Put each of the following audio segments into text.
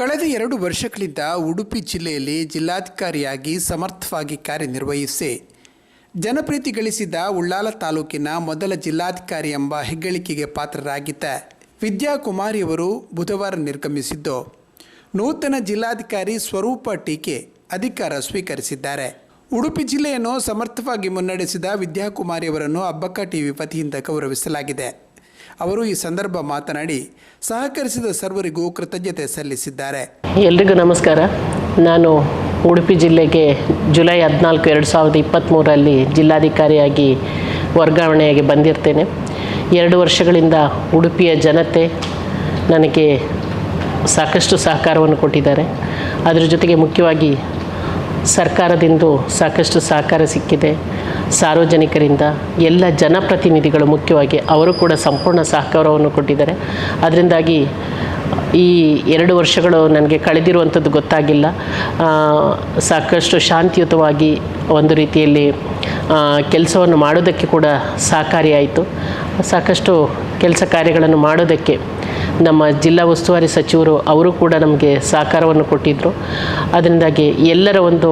ಕಳೆದ ಎರಡು ವರ್ಷಗಳಿಂದ ಉಡುಪಿ ಜಿಲ್ಲೆಯಲ್ಲಿ ಜಿಲ್ಲಾಧಿಕಾರಿಯಾಗಿ ಸಮರ್ಥವಾಗಿ ಕಾರ್ಯನಿರ್ವಹಿಸಿ, ಜನಪ್ರೀತಿ ಗಳಿಸಿದ ಉಳ್ಳಾಲ ತಾಲೂಕಿನ ಮೊದಲ ಜಿಲ್ಲಾಧಿಕಾರಿ ಎಂಬ ಹೆಗ್ಗಳಿಕೆಗೆ ಪಾತ್ರರಾಗಿದ್ದ ವಿದ್ಯಾಕುಮಾರಿಯವರು ಬುಧವಾರ ನಿರ್ಗಮಿಸಿದ್ದು, ನೂತನ ಜಿಲ್ಲಾಧಿಕಾರಿ ಸ್ವರೂಪ ಟೀಕೆ ಅಧಿಕಾರ ಸ್ವೀಕರಿಸಿದ್ದಾರೆ. ಉಡುಪಿ ಜಿಲ್ಲೆಯನ್ನು ಸಮರ್ಥವಾಗಿ ಮುನ್ನಡೆಸಿದ ವಿದ್ಯಾಕುಮಾರಿಯವರನ್ನು ಅಬ್ಬಕ್ಕ ಟಿವಿ ವತಿಯಿಂದ ಗೌರವಿಸಲಾಗಿದೆ. ಅವರು ಈ ಸಂದರ್ಭ ಮಾತನಾಡಿ ಸಹಕರಿಸಿದ ಸರ್ವರಿಗೂ ಕೃತಜ್ಞತೆ ಸಲ್ಲಿಸಿದ್ದಾರೆ. ಎಲ್ರಿಗೂ ನಮಸ್ಕಾರ. ನಾನು ಉಡುಪಿ ಜಿಲ್ಲೆಗೆ ಜುಲೈ ಹದಿನಾಲ್ಕು, ಎರಡು ಸಾವಿರದ ಇಪ್ಪತ್ತ್ಮೂರಲ್ಲಿ ಜಿಲ್ಲಾಧಿಕಾರಿಯಾಗಿ ವರ್ಗಾವಣೆಯಾಗಿ ಬಂದಿರ್ತೇನೆ. ಎರಡು ವರ್ಷಗಳಿಂದ ಉಡುಪಿಯ ಜನತೆ ನನಗೆ ಸಾಕಷ್ಟು ಸಹಕಾರವನ್ನು ಕೊಟ್ಟಿದ್ದಾರೆ. ಅದರ ಜೊತೆಗೆ ಮುಖ್ಯವಾಗಿ ಸರ್ಕಾರದಿಂದ ಸಾಕಷ್ಟು ಸಹಕಾರ ಸಿಕ್ಕಿದೆ. ಸಾರ್ವಜನಿಕರಿಂದ ಎಲ್ಲ ಜನಪ್ರತಿನಿಧಿಗಳು ಮುಖ್ಯವಾಗಿ ಅವರು ಕೂಡ ಸಂಪೂರ್ಣ ಸಹಕಾರವನ್ನು ಕೊಟ್ಟಿದ್ದಾರೆ. ಅದರಿಂದಾಗಿ ಈ ಎರಡು ವರ್ಷಗಳು ನನಗೆ ಕಳೆದಿರುವಂಥದ್ದು ಗೊತ್ತಾಗಿಲ್ಲ. ಸಾಕಷ್ಟು ಶಾಂತಿಯುತವಾಗಿ ಒಂದು ರೀತಿಯಲ್ಲಿ ಕೆಲಸವನ್ನು ಮಾಡೋದಕ್ಕೆ ಕೂಡ ಸಹಕಾರಿಯಾಯಿತು. ಸಾಕಷ್ಟು ಕೆಲಸ ಕಾರ್ಯಗಳನ್ನು ಮಾಡೋದಕ್ಕೆ ನಮ್ಮ ಜಿಲ್ಲಾ ಉಸ್ತುವಾರಿ ಸಚಿವರು ಅವರು ಕೂಡ ನಮಗೆ ಸಹಕಾರವನ್ನು ಕೊಟ್ಟಿದ್ದರು ಅದರಿಂದಾಗಿ ಎಲ್ಲರ ಒಂದು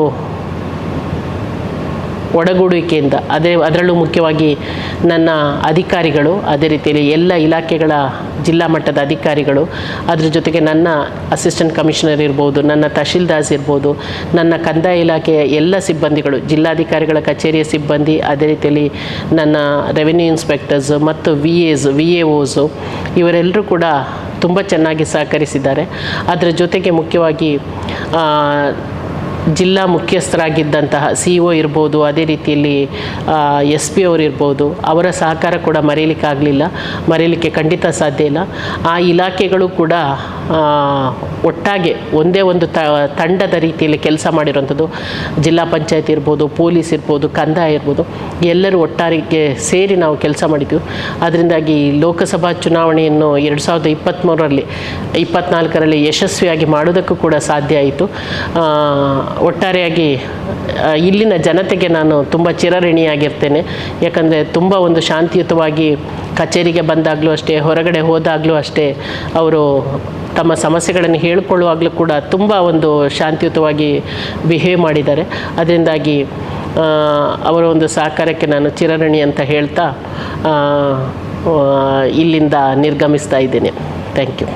ಒಡಗೂಡುವಿಕೆಯಿಂದ, ಅದೇ ಅದರಲ್ಲೂ ಮುಖ್ಯವಾಗಿ ನನ್ನ ಅಧಿಕಾರಿಗಳು, ಅದೇ ರೀತಿಯಲ್ಲಿ ಎಲ್ಲ ಇಲಾಖೆಗಳ ಜಿಲ್ಲಾ ಮಟ್ಟದ ಅಧಿಕಾರಿಗಳು, ಅದರ ಜೊತೆಗೆ ನನ್ನ ಅಸಿಸ್ಟೆಂಟ್ ಕಮಿಷನರ್ ಇರ್ಬೋದು, ನನ್ನ ತಹಶೀಲ್ದಾಸ್ ಇರ್ಬೋದು, ನನ್ನ ಕಂದಾಯ ಇಲಾಖೆಯ ಎಲ್ಲ ಸಿಬ್ಬಂದಿಗಳು, ಜಿಲ್ಲಾಧಿಕಾರಿಗಳ ಕಚೇರಿಯ ಸಿಬ್ಬಂದಿ, ಅದೇ ರೀತಿಯಲ್ಲಿ ನನ್ನ ರೆವೆನ್ಯೂ ಇನ್ಸ್ಪೆಕ್ಟರ್ಸ್ ಮತ್ತು ವಿ ಎಸ್ ವಿ ಎ ಓಸು ಇವರೆಲ್ಲರೂ ಕೂಡ ತುಂಬ ಚೆನ್ನಾಗಿ ಸಹಕರಿಸಿದ್ದಾರೆ. ಅದರ ಜೊತೆಗೆ ಮುಖ್ಯವಾಗಿ ಜಿಲ್ಲಾ ಮುಖ್ಯಸ್ಥರಾಗಿದ್ದಂತಹ ಸಿ ಒ ಇರ್ಬೋದು, ಅದೇ ರೀತಿಯಲ್ಲಿ ಎಸ್ ಪಿ ಅವರು ಇರ್ಬೋದು, ಅವರ ಸಹಕಾರ ಕೂಡ ಮರೆಯಲಿಕ್ಕಾಗಲಿಲ್ಲ ಮರೆಯಲಿಕ್ಕೆ ಖಂಡಿತ ಸಾಧ್ಯ ಇಲ್ಲ. ಆ ಇಲಾಖೆಗಳು ಕೂಡ ಒಟ್ಟಾಗೆ ಒಂದೇ ಒಂದು ತಂಡದ ರೀತಿಯಲ್ಲಿ ಕೆಲಸ ಮಾಡಿರುವಂಥದ್ದು. ಜಿಲ್ಲಾ ಪಂಚಾಯತ್ ಇರ್ಬೋದು, ಪೊಲೀಸ್ ಇರ್ಬೋದು, ಕಂದಾಯ ಇರ್ಬೋದು, ಎಲ್ಲರೂ ಒಟ್ಟಾರಿಗೆ ಸೇರಿ ನಾವು ಕೆಲಸ ಮಾಡಿದ್ದೆವು ಅದರಿಂದಾಗಿ ಲೋಕಸಭಾ ಚುನಾವಣೆಯನ್ನು ಎರಡು ಸಾವಿರದ ಇಪ್ಪತ್ತ್ಮೂರರಲ್ಲಿ, ಇಪ್ಪತ್ತ್ನಾಲ್ಕರಲ್ಲಿ ಯಶಸ್ವಿಯಾಗಿ ಮಾಡೋದಕ್ಕೂ ಕೂಡ ಸಾಧ್ಯ ಆಯಿತು. ಒಟ್ಟಾರೆಯಾಗಿ ಇಲ್ಲಿನ ಜನತೆಗೆ ನಾನು ತುಂಬ ಚಿರಋಣಿಯಾಗಿರ್ತೇನೆ. ಯಾಕಂದರೆ ತುಂಬ ಒಂದು ಶಾಂತಿಯುತವಾಗಿ ಕಚೇರಿಗೆ ಬಂದಾಗಲೂ ಅಷ್ಟೇ, ಹೊರಗಡೆ ಹೋದಾಗಲೂ ಅಷ್ಟೇ, ಅವರು ತಮ್ಮ ಸಮಸ್ಯೆಗಳನ್ನು ಹೇಳಿಕೊಳ್ಳುವಾಗಲೂ ಕೂಡ ತುಂಬ ಒಂದು ಶಾಂತಿಯುತವಾಗಿ ಬಿಹೇವ್ ಮಾಡಿದ್ದಾರೆ. ಅದರಿಂದಾಗಿ ಅವರ ಒಂದು ಸಹಕಾರಕ್ಕೆ ನಾನು ಚಿರಋಣಿ ಅಂತ ಹೇಳ್ತಾ ಇಲ್ಲಿಂದ ನಿರ್ಗಮಿಸ್ತಾ ಇದ್ದೇನೆ. Thank you